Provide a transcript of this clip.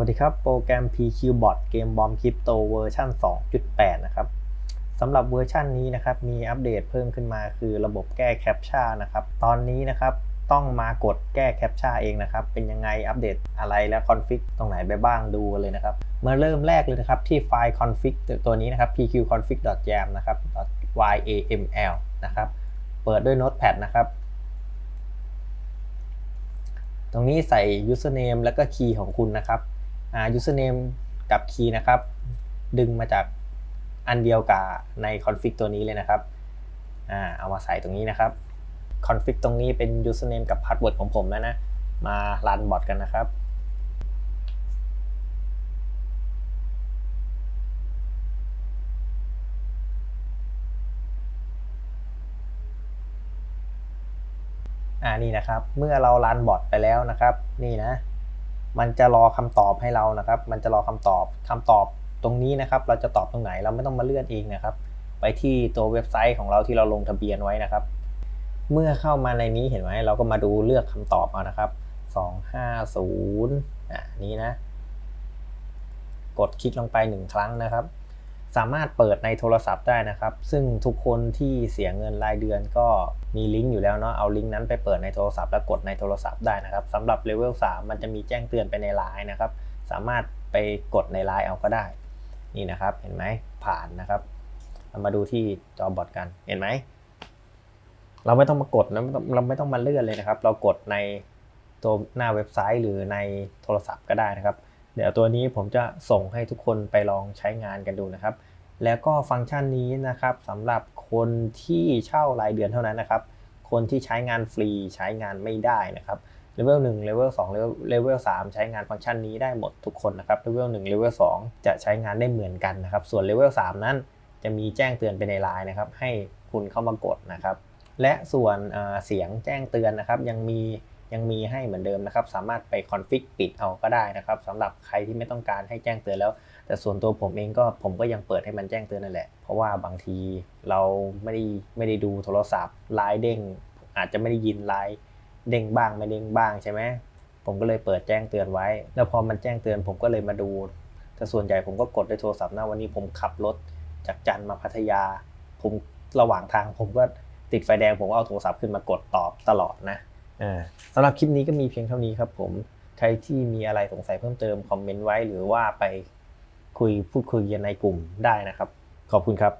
วัสดีครับ โปรแกรม PQBot เกมบอมคริปโตเวอร์ชัน2.8 นะครับสำหรับเวอร์ชันนี้นะครับ มีอัปเดตเพิ่มขึ้นมาคือระบบแก้แคปชั่นนะครับ ตอนนี้นะครับ ต้องมากดแก้แคปชั่นเองนะครับ เป็นยังไงอัปเดตอะไรและคอนฟิกตรงไหนไปบ้างดูเลยนะครับ มาเริ่มแรกเลยนะครับ ที่ไฟล์ config ตัวนี้นะครับ pqconfig.yam นะครับ .yaml นะครับ เปิดด้วย Notepad นะครับตรงนี้ใส่ username แล้วก็ key ของคุณนะครับ อ่า username กับ key นะครับ ดึงมาจากอันเดียวกับใน config ตัวนี้เลยนะครับอ่าเอามาใส่ตรงนี้นะครับ config ตรงนี้เป็น username กับ password ของผมแล้วนะ มารันบอทกันนะครับอ่านี่นะครับ เมื่อเรารันบอทไปแล้วนะครับ นี่นะ มันจะรอคำตอบให้เรานะครับ มันจะรอคำตอบคำตอบตรงนี้นะครับ เราจะตอบตรงไหนเราไม่ต้องมาเลื่อนเองนะครับ ไปที่ตัวเว็บไซต์ของเราที่เราลงทะเบียนไว้นะครับ เมื่อเข้ามาในนี้เห็นไหมเราก็มาดูเลือกคำตอบเอานะครับ 250อะนี้นะ กดคลิกลงไปหนึ่งครั้งนะครับ สามารถเปิดในโทรศัพท์ได้นะครับ ซึ่งทุกคนที่เสียเงินรายเดือนก็มีลิงก์อยู่แล้วเนาะเอาลิงก์นั้นไปเปิดในโทรศัพท์แล้วกดในโทรศัพท์ได้นะครับสำหรับเลเวล3มันจะมีแจ้งเตือนไปในไลน์นะครับ สามารถไปกดในไลน์เอาก็ได้ นี่นะครับเห็นไหมผ่านนะครับเรามาดูที่จอบอทกันเห็นไหมเราไม่ต้องมากดนะเราไม่ต้องมาเลื่อนเลยนะครับ เรากดในตัวหน้าเว็บไซต์หรือในโทรศัพท์ก็ได้นะครับ เดี๋ยวตัวนี้ผมจะส่งให้ทุกคนไปลองใช้งานกันดูนะครับ แล้วก็ฟังก์ชันนี้นะครับสำหรับคนที่เช่ารายเดือนเท่านั้นนะครับ คนที่ใช้งานฟรีใช้งานไม่ได้นะครับเลเวล1เลเวล2เลเวล3ใช้งานฟังก์ชันนี้ได้หมดทุกคนนะครับเลเวล1เลเวล2จะใช้งานได้เหมือนกันนะครับ ส่วนเลเวล3นั้นจะมีแจ้งเตือนไปในไลน์นะครับ ให้คุณเข้ามากดนะครับ และส่วนเสียงแจ้งเตือนนะครับ ยังมี ยังมีให้เหมือนเดิมนะครับ สามารถไปคอนฟิกปิดเอาก็ได้นะครับสำหรับใครที่ไม่ต้องการให้แจ้งเตือนแล้ว แต่ส่วนตัวผมเองก็ผมก็ยังเปิดให้มันแจ้งเตือนนั่นแหละ เพราะว่าบางทีเราไม่ได้ไม่ได้ดูโทรศัพท์ไลน์เด้ง อาจจะไม่ได้ยินไลน์เด้งบ้างไม่เด้งบ้างใช่ไหมผมก็เลยเปิดแจ้งเตือนไว้ แล้วพอมันแจ้งเตือนผมก็เลยมาดู แต่ส่วนใหญ่ผมก็กดด้วยโทรศัพท์นะวันนี้ผมขับรถจากจันทร์มาพัทยา ผมระหว่างทางผมก็ติดไฟแดงผมก็เอาโทรศัพท์ขึ้นมากดตอบตลอดนะ สำหรับคลิปนี้ก็มีเพียงเท่านี้ครับผมใครที่มีอะไรสงสัยเพิ่มเติมคอมเมนต์ไว้หรือว่าไปคุยพูดคุยกันในกลุ่มได้นะครับ ขอบคุณครับ